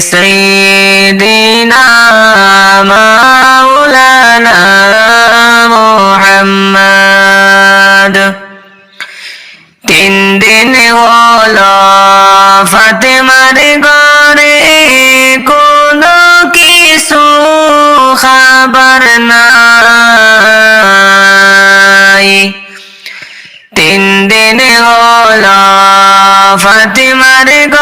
سيدنا مولانا محمد তিন দিন হলো ফাতেমার ঘরে কোনো কিছু খাবার নাই তিন দিন হলো ফাতেমার ঘরে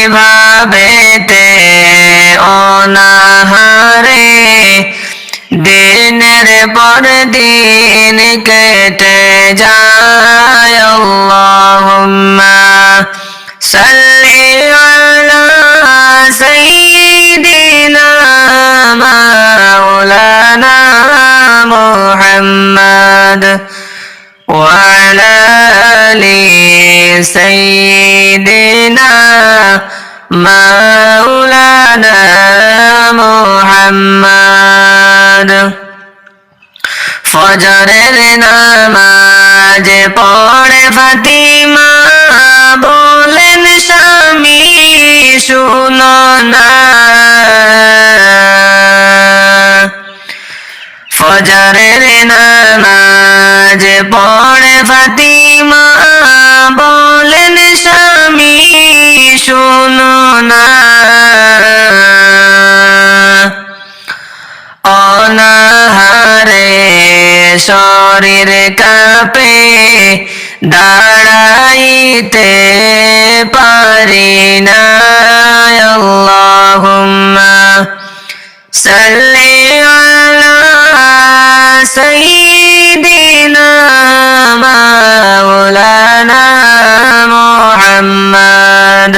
এইভাবেতে অনাহারে। দিনের পর দিন কেটে যায় আল্লাহুম্মা সাল্লি আলা مولانا محمد ফজরের নামাজ পড়ে ফাতিমা বলেন স্বামী শুনো না ফজরের নামাজ পড়ে ফাতিমা বলেন স্বামী শুনো না শরীর কাপে দাঁড়াইতে পারি না। আল্লাহুম্মা সাল্লি আলা সাইয়্যিদিনা মাওলানা মুহাম্মদ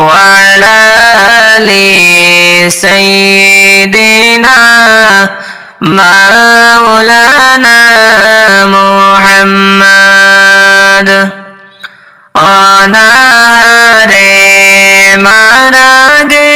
ওয়া আলি সাইয়্যিদিনা مولانا محمد آنا رے مارا دے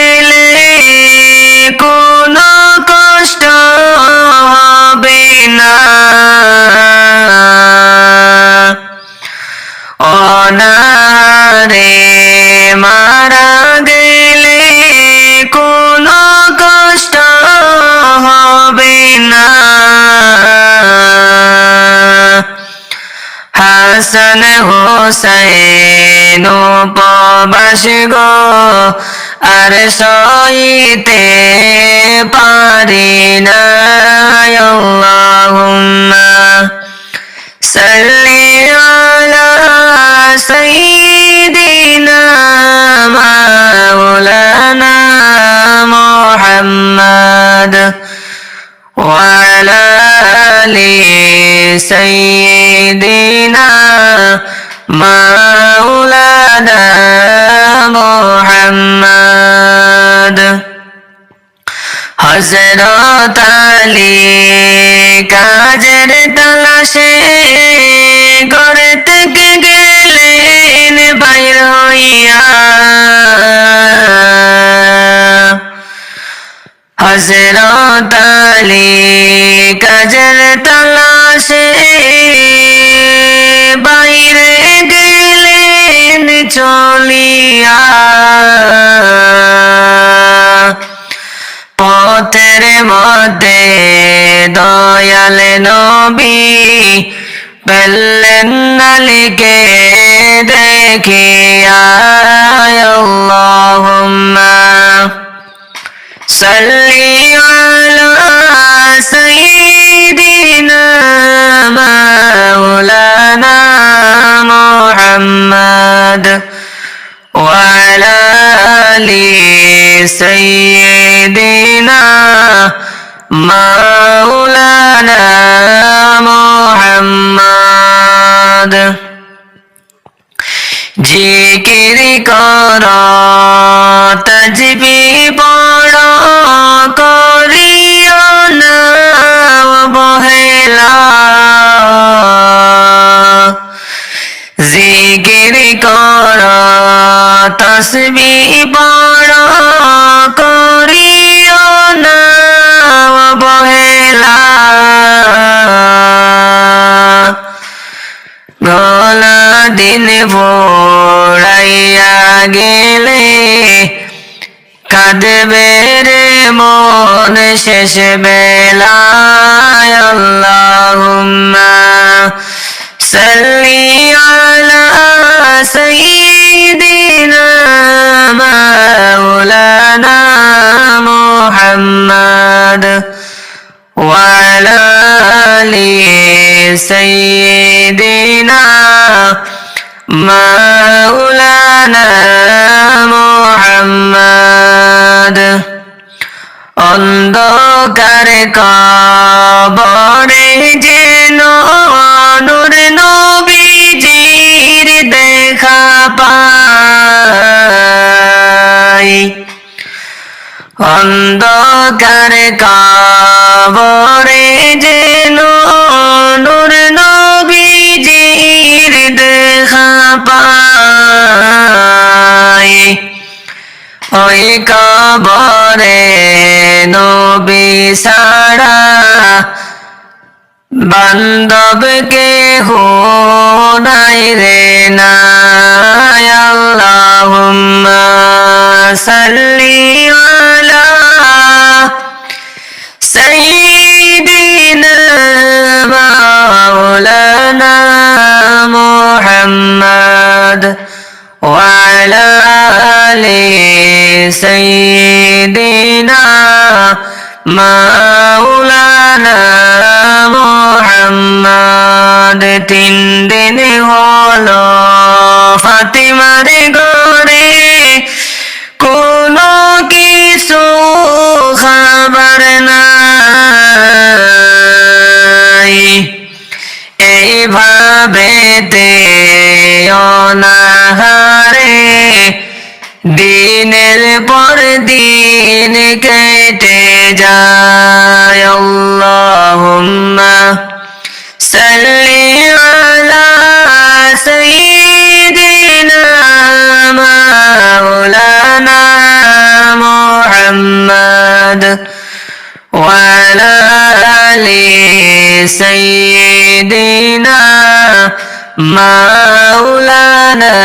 হাসন হোসেন উপবাস গো আর সইতে পারি না আল্লাহুম্মা সাল্লি আলা সাইয়্যিদিনা মাওলানা মুহাম্মদ وعلى آل سيدنا مولانا محمد হজরত আলী কাজের তালাশে ঘর থেকে গেলেন বাইর হইয়া হজরত আলী কাজের পথের মধ্যে দয়াল নবী পেলেন নালিকে দেখিয়া সাল্লি আজাদ জিকির করা তজবি পড়া করিও না বহেলা জিকির করা তসবি গলা দিন ভোড়াইয়া গেলে কাঁদবে রে মন শেষ বেলায়। আল্লাহুম্মা مولانا محمد অন্ধকার কবরে যেন নূর নবীজির দেখা পাই অন্ধকার কাবরে যেন বরে নবী সারা বান্ধব কে হো নাই রে নাই। আল্লাহুম্মা সাল্লি আলা সাইয়্যিদিনা মাওলানা سيدنا مولانا محمد تندي পর দিন কেটে যায় আল্লাহুম্মা সাল্লি আলা সাইয়্যিদিনা মাওলানা মুহাম্মদ وعلى آل سيدنا مولانا